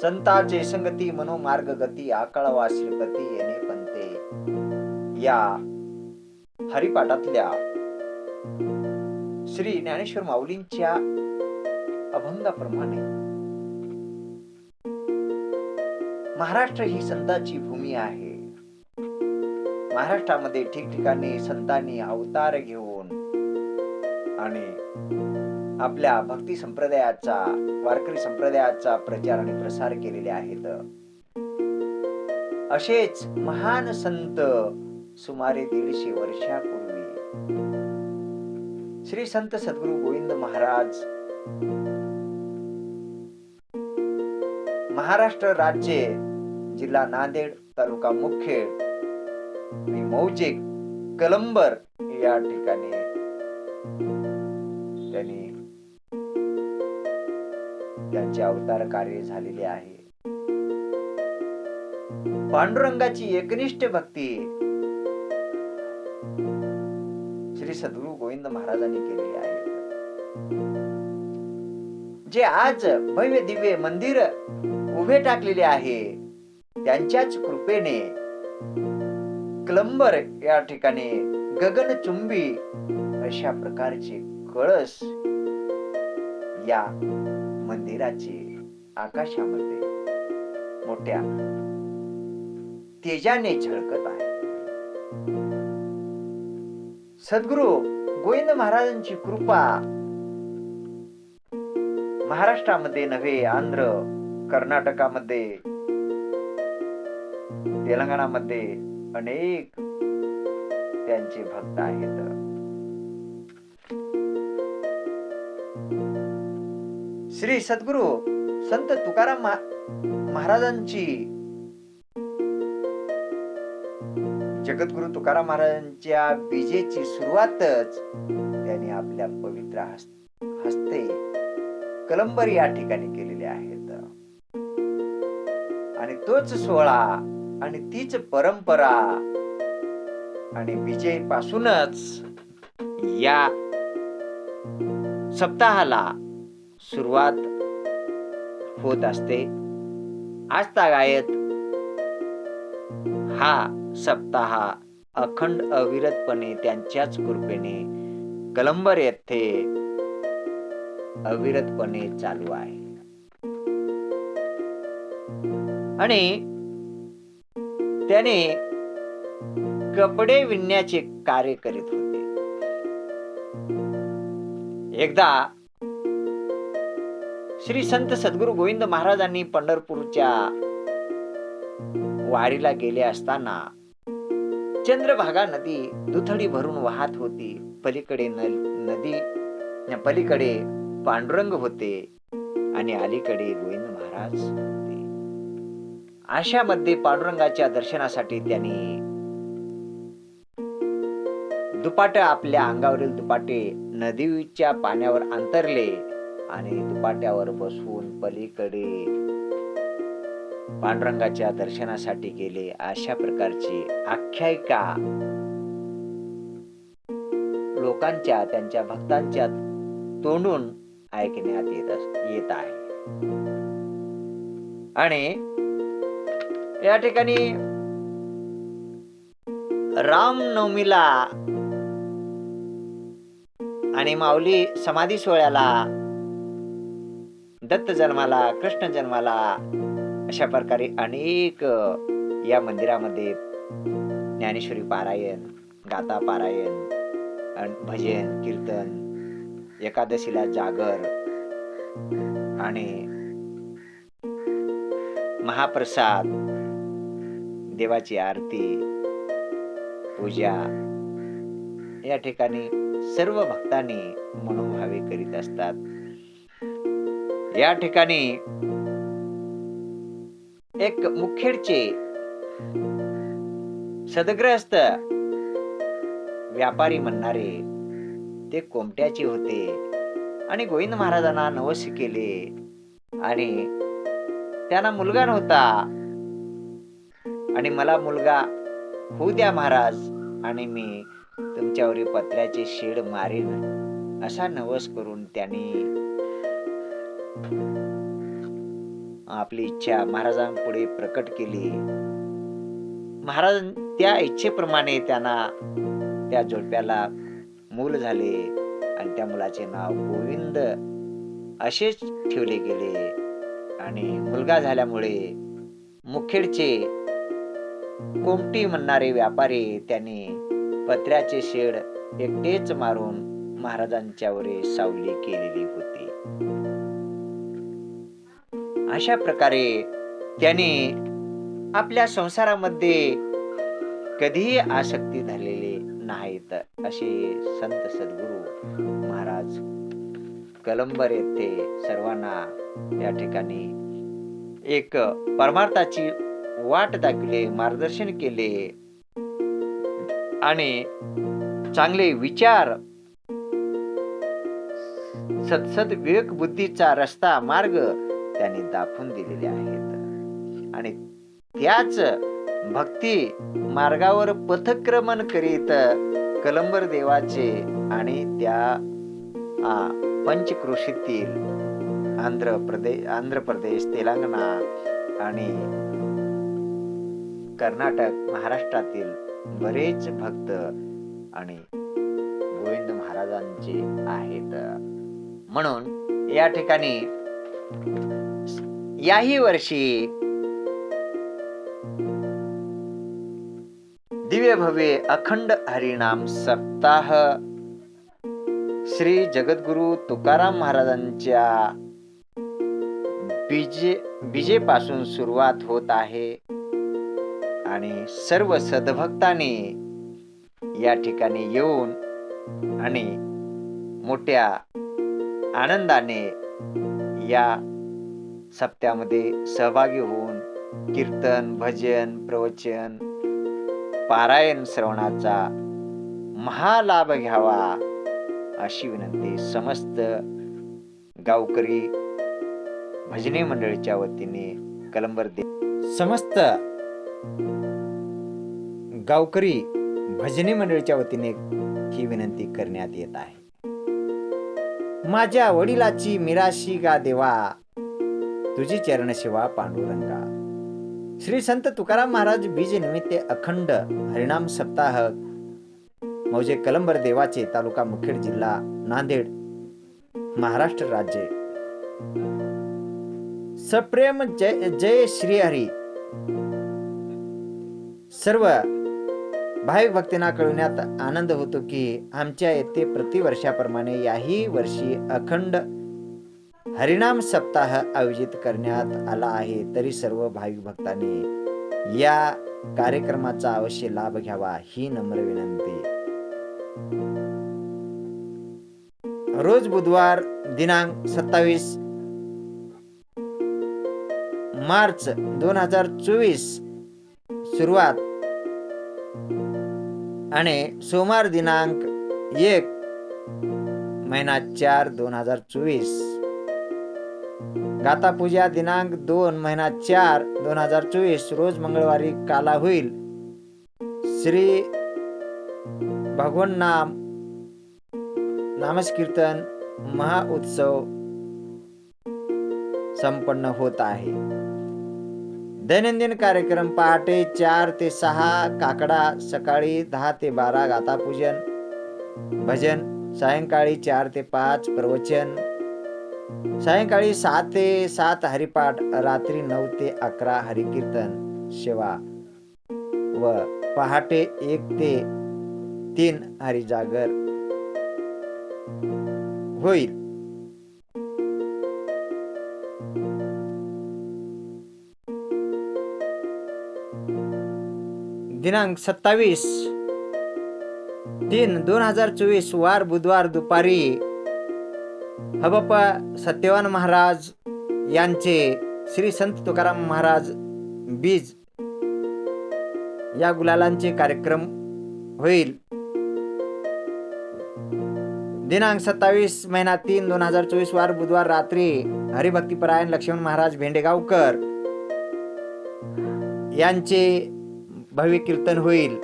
संताचे संगती मनोमार्ग गती आकळवा श्रीपती येणे पंते. या हरिपाठातल्या श्री ज्ञानेश्वर माऊलींच्या अभंगाप्रमाणे. महाराष्ट्र ही संतांची भूमी आहे. महाराष्ट्रामध्ये ठिकठिकाणी संतांनी अवतार घेऊन आणि आपल्या भक्ती संप्रदायाचा वारकरी संप्रदायाचा प्रचार आणि प्रसार केलेले आहेत. असेच महान संत सुमारे दीडशे वर्षापूर्वी. श्री संत सद्गुरु गोविंद महाराज महाराष्ट्र राज्य जिल्हा नांदेड तालुका मुख्य आणि मौजे कलंबर या ठिकाणी त्यांनी त्यांचे अवतार कार्य झालेले आहे. पांडुरंगाची एकनिष्ठ भक्ती. श्री सद्गुरु गोविंद महाराजांनी केलेली आहे. जे आज भव्य दिव्य मंदिर उभे टाकलेले आहे त्यांच्याच कृपेने क्लंबर या ठिकाणी गगनचुंबी अशा प्रकारचे कळस या मंदिराचे आकाशामध्ये मोठ्या तेजाने झळकत आहे. सद्गुरु गोविंद महाराजांची कृपा महाराष्ट्रामध्ये नव्हे आंध्र कर्नाटकामध्ये तेलंगणामध्ये अनेक त्यांचे भक्त आहेत. श्री सद्गुरु संत तुकाराम महाराजांची. जगद्गुरु तुकाराम महाराजांच्या बीजेची सुरुवातच त्यांनी आपल्या पवित्र हस्ते कलंबर या ठिकाणी केलेले आहेत. आणि तोच सोहळा आणि तीच परंपरा आणि विजय पासूनच या सप्ताहाला सुरुवात होत असते. आजता गायत हा सप्ताह अखंड अविरतपणे त्यांच्याच कृपेने कलंबर येथे अविरतपणे चालू आहे. आणि त्याने कपडे विणण्याचे कार्य करीत होते. एकदा श्री संत सद्गुरु गोविंद महाराजांनी पंढरपूरच्या वारीला गेले असताना चंद्रभागा नदी दुथडी भरून वाहत होती. पलीकडे नदी पलीकडे पांडुरंग होते आणि अलीकडे गोविंद महाराज होते. पांडुरंगाच्या दर्शनासाठी त्यांनी दुपाट आपल्या अंगावरील दुपाटे नदीच्या पाण्यावर अंतरले. आणि दुपाट्यावर बसून पलीकडे पांडुरंगाच्या दर्शनासाठी गेले. अशा प्रकारची आख्यायिका लोकांच्या त्यांच्या भक्तांच्या तोंडून ऐकण्यात येत अस- येत आहे. आणि या ठिकाणी रामनवमीला आणि माऊली समाधी सोहळ्याला दत्त जन्माला कृष्ण जन्माला अशा प्रकारे अनेक या मंदिरामध्ये ज्ञानेश्वरी पारायण गाता पारायण भजन कीर्तन एकादशीला जागर आणि महाप्रसाद देवाची आरती पूजा या ठिकाणी सर्व भक्तांनी मनोभावे करीत असतात. या ठिकाणी एक मुखेडचे सदग्रस्त व्यापारी म्हणणारे ते कोमट्याचे होते आणि गोविंद महाराजांना नवस केले आणि त्यांना मुलगा नव्हता. आणि मला मुलगा होऊ द्या महाराज आणि मी तुमच्यावर पत्र्याचे शेड मारेन असा नवस करून त्यांनी आपली इच्छा महाराजांपुढे प्रकट केली. महाराज त्या इच्छेप्रमाणे त्यांना त्या जोडप्याला मूल झाले आणि त्या मुलाचे नाव गोविंद असेच ठेवले गेले. आणि मुलगा झाल्यामुळे मुखेडचे कोमटी म्हणणारे व्यापारी त्यांनी पत्र्याचे शेड एकटेच मारून महाराजांच्यावर सावली केलेली होती. अशा प्रकारे त्यांनी आपल्या संसारामध्ये कधीही आसक्ती धरलेले नाहीत असे संत सद्गुरू महाराज कलंबर येथे सर्वांना या ठिकाणी एक परमार्थाची वाट दाखवले मार्गदर्शन केले आणि चांगले विचार सतसत विवेक बुद्धीचा रस्ता मार्ग त्यांनी दाखवून दिलेले आहेत. आणि त्याच भक्ती मार्गावर पथक्रमण करीत कलंबर देवाचे आणि त्या पंचकृषीतील आंध्र प्रदेश आंध्र प्रदेश तेलंगणा आणि कर्नाटक महाराष्ट्रातील बरेच भक्त आणि गोविंद महाराजांचे आहेत. म्हणून या ठिकाणी याही वर्षी. दिव्य भव्य अखंड हरिनाम सप्ताह. श्री जगद्गुरु तुकाराम महाराजांच्या बीजे बीजेपासून सुरुवात होत आहे. आणि सर्व सद्भक्तांनी या ठिकाणी येऊन आणि मोठ्या आनंदाने या सप्त्यामध्ये सहभागी होऊन कीर्तन भजन प्रवचन पारायण श्रवणाचा महालाभ घ्यावा अशी विनंती समस्त गावकरी भजनी मंडळीच्या वतीने कलंबर दे समस्त गावकरी भजनी मंडळीच्या वतीने ही विनंती करण्यात येत आहे. माझ्या वडिलाची मिराशी गा देवा तुझी चरण सेवा पांडुरंगा. श्री संत तुकाराम महाराज बीज निमित्त अखंड हरिणाम सप्ताह. मौजे कलंबर देवाचे तालुका मुखेड जिल्हा नांदेड महाराष्ट्र राज्य. सप्रेम जय जय श्री हरी. सर्व भाविक भक्तींना कळविण्यात आनंद होतो की आमच्या येथे प्रतिवर्षाप्रमाणे याही वर्षी अखंड हरिनाम सप्ताह आयोजित करण्यात आला आहे. तरी सर्व भाविक भक्तांनी या कार्यक्रमाचा अवश्य लाभ घ्यावा ही नम्र विनंती. रोज बुधवार दिनांक सत्तावीस मार्च दोन हजार चोवीस सुरुवात आणि सोमवार दिनांक एक महिना चार दोन हजार चोवीस. गाता पूजा दिनांक दोन महिना चार दोन हजार चोवीस रोज मंगळवारी काला होईल. श्री भगवन नाम नामस्कीर्तन महाउत्सव संपन्न होत आहे. दैनंदिन कार्यक्रम पहाटे चार ते सहा काकडा सकाळी दहा ते बारा गातापूजन भजन सायंकाळी चार ते पाच प्रवचन सायंकाळी सहा ते सात हरिपाठ रात्री नऊ ते अकरा हरिकीर्तन सेवा. व पहाटे एक ते तीन हरिजागर. होईल. दिनांक सत्तावीस. तीन दोन हजार चोवीस वार बुधवार दुपारी हबप्पा सत्यवान महाराज यांचे श्री संत तुकाराम महाराज बीज या गुलालांचे कार्यक्रम होईल. दिनांक सत्तावीस महिना तीन दोन हजार चोवीस वार बुधवार रात्री हरिभक्तीपरायण लक्ष्मण महाराज भेंडेगावकर यांचे भव्य कीर्तन होईल.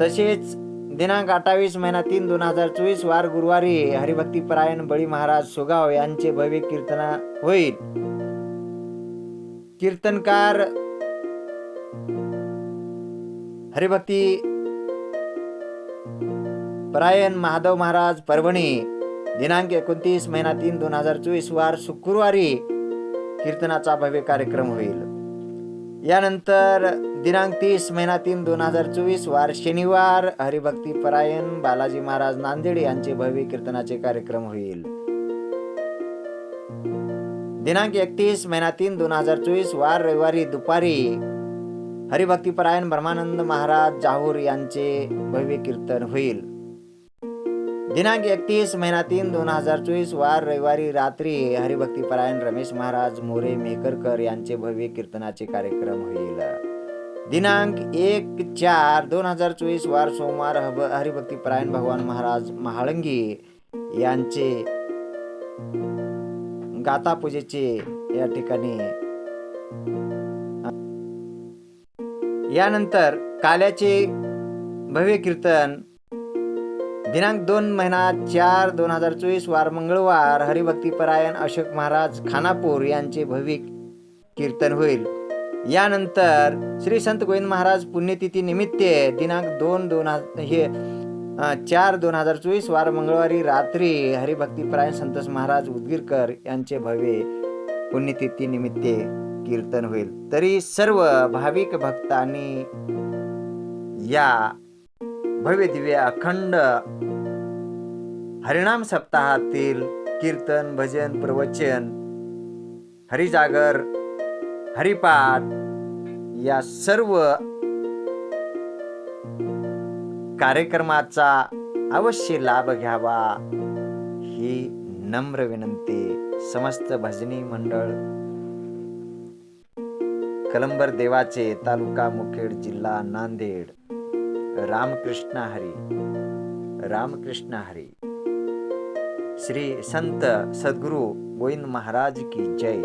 तसेच दिनांक अठ्ठावीस महिना तीन दोन हजार चोवीस वार गुरुवारी हरिभक्तीपरायण बळी महाराज सुगाव यांचे भव्य कीर्तन होईल. कीर्तनकार हरिभक्ती परायण महादेव महाराज परभणी दिनांक एकोणतीस महिना तीन दोन हजार चोवीस वार शुक्रवारी कीर्तनाचा भव्य कार्यक्रम होईल. यानंतर दिनांक तीस महिना तीन दोन हजार चोवीस वार शनिवार. हरिभक्ती परायण बालाजी महाराज नांदेड यांचे भव्य कीर्तनाचे कार्यक्रम होईल. दिनांक एकतीस महिना तीन दोन हजार चोवीस वार रविवारी दुपारी हरिभक्तीपरायण ब्रह्मानंद महाराज जाहूर यांचे भव्य कीर्तन होईल. दिनांक एकतीस महिना तीन दोन हजार चोवीस वार रविवारी रात्री हरिभक्तीपरायण रमेश महाराज मोरे मेकरकर यांचे भव्य कीर्तनाचे कार्यक्रम होईल. दिनांक एक चार दोन हजार चोवीस वार सोमवार हब हरिभक्ती परायण भगवान महाराज महाळंगी यांचे गाता पूजेचे या ठिकाणी यानंतर काल्याचे भव्य कीर्तन दिनांक दोन महिना चार दोन हजार चोवीस वार मंगळवार हरिभक्तीपरायण अशोक महाराज खानापूर यांचे भव्य कीर्तन होईल. यानंतर श्री संत गोविंद महाराज पुण्यतिथी निमित्त दिनांक दोन दोन हे चार दोन हजार चोवीस वार मंगळवारी रात्री हरिभक्तीपरायण संतोष महाराज उदगीरकर यांचे भव्य पुण्यतिथी निमित्त कीर्तन होईल. तरी सर्व भाविक भक्तांनी या भव्य दिव्य अखंड हरिणाम सप्ताहातील कीर्तन भजन प्रवचन हरिजागर हरिपाठ या सर्व कार्यक्रमाचा अवश्य लाभ घ्यावा. ही नम्र विनंती समस्त भजनी मंडळ कलंबर देवाचे तालुका मुखेड जिल्हा नांदेड रामकृष्ण हरी रामकृष्ण हरी. श्री संत सद्गुरु गोविंद महाराज की जय.